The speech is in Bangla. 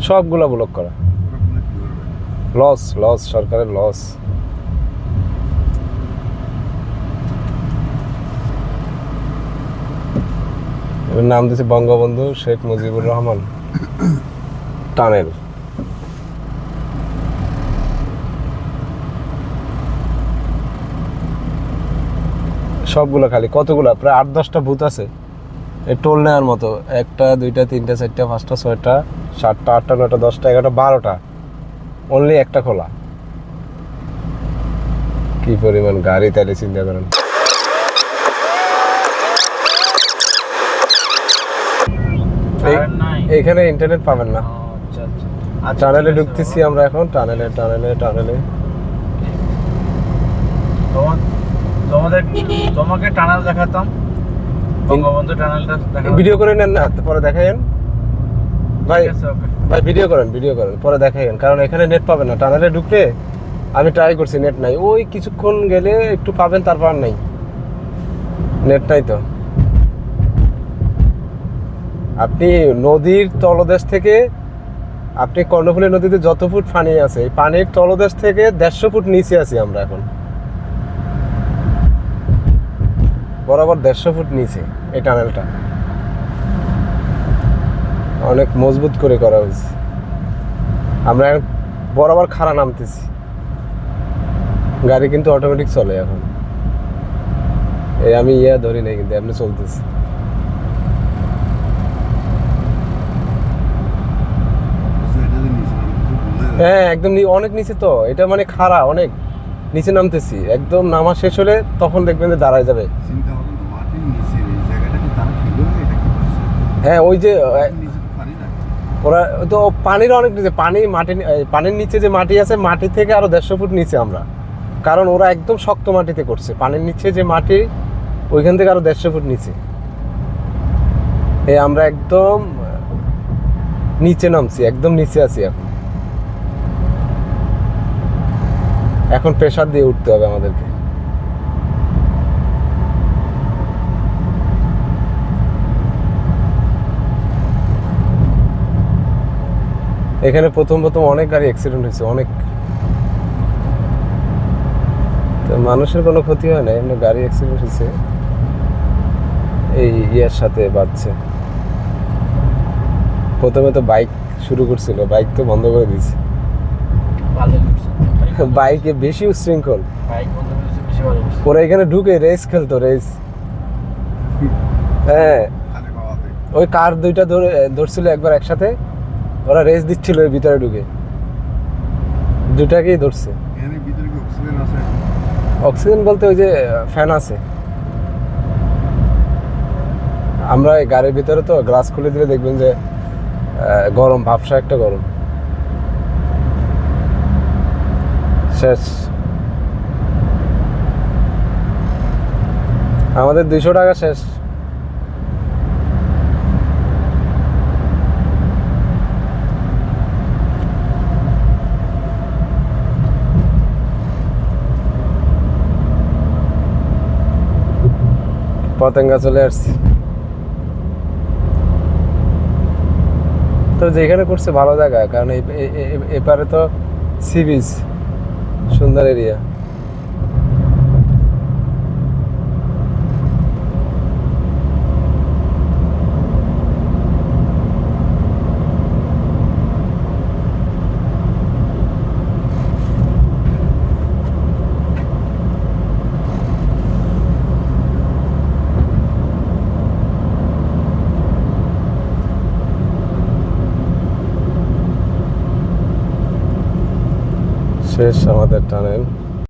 সবগুলো ব্লক করা। লস লস সরকারের লস নাম দিয়েছে বঙ্গবন্ধু শেখ মুজিবুর রহমান। টানেল। সবগুলো খালি, কতগুলো? প্রায় আট, দশটা বুথ আছে। টোল নেওয়ার মতো। একটা দুইটা তিনটা চারটা পাঁচটা ছয়টা সাতটা আটটা নয়টা দশটা এগারোটা বারোটা। অনলি একটা খোলা। কি পরিমাণ গাড়ি তাহলে চিন্তা করেন। কারেন্ট ইন্টারনেট পাবেন না। আচ্ছা আচ্ছা। আর আচ্ছা, টানেলে ঢুকতেছি আমরা এখন। টানেলে টানেলে টানেলে তোমাদের তোমাকে টানেল দেখাতাম। বঙ্গবন্ধু টানেলটা ভিডিও করে নেন না পরে দেখাইন ভাই ভাই ভিডিও করেন ভিডিও করেন পরে দেখাইন কারণ এখানে নেট পাবেন না। টানেলে ঢুকলে আমি ট্রাই করছি নেট নাই। ওই কিছুক্ষণ গেলে একটু পাবেন তারপর নাই। নেট নাই তো। আপনি নদীর তলদেশ থেকে আপনি কর্ণফুলী নদীতে যত ফুট পানি আছে এই পানির তলদেশ থেকে দেড়শো ফুট নিচে আছি আমরা এখন। বরাবর দেড়শো ফুট নিচে এই টানেলটা। অনেক মজবুত করে করা হয়েছে। আমরা বরাবর খাড়া নামতেছি। গাড়ি কিন্তু অটোমেটিক চলে এখন। এই আমি ইয়া ধরি নাই কিন্তু এমনি চলতেছি। হ্যাঁ একদম অনেক নিচে তো এটা মানে খাড়া অনেক। নিচে নামতেছি একদম নামা শেষ হলে তখন দেখবেন যে দাঁড়ায় যাবে। হ্যাঁ ওই যে ওরা তো পানির অনেক নিচে পানি মাটি পানির নিচে যে মাটি আছে মাটি থেকে আরও দেড়শো ফুট নিচে আমরা। কারণ ওরা একদম শক্ত মাটিতে করছে পানির নিচে যে মাটি ওইখান থেকে আরও দেড়শো ফুট নিচে। এই আমরা একদম নিচে নামছি একদম নিচে আছি এখন। এখন প্রেশার দিয়ে উঠতে হবে আমাদেরকে। এখানে প্রথম প্রথম অনেক গাড়ি অ্যাক্সিডেন্ট হয়েছে, অনেক। তো মানুষের কোনো ক্ষতি হয় না, এমনি গাড়ি অ্যাক্সিডেন্ট হয়েছে। এই ইয়ার সাথে বাড়ছে। প্রথমে তো বাইক শুরু করছিল বাইক তো বন্ধ করে দিয়েছে। ভালো। বাইকে বেশি উশৃঙ্খল। ওরা এখানে ঢুকে রেস খেলতো রেস। হ্যাঁ। ওই কার দুইটা ধরে ধরছিল একবার একসাথে ওরা রেস দিচ্ছিল এর ভিতরে ঢুকে। দুটাকেই ধরছে। এখানে ভিতরে কি অক্সিজেন বলতে ওই যে ফ্যান আছে। আমরা এই গাড়ির ভিতরে তো গ্লাস খুলে দিলে দেখবেন যে গরম ভাবসা একটা গরম। শেষ। আমাদের দুইশো টাকা শেষ। পতেঙ্গা চলে আসছি। তো যেখানে করছে ভালো জায়গা, কারণ এপারে তো সি বিচ সুন্দর এরিয়া শেষ আমাদের টানেল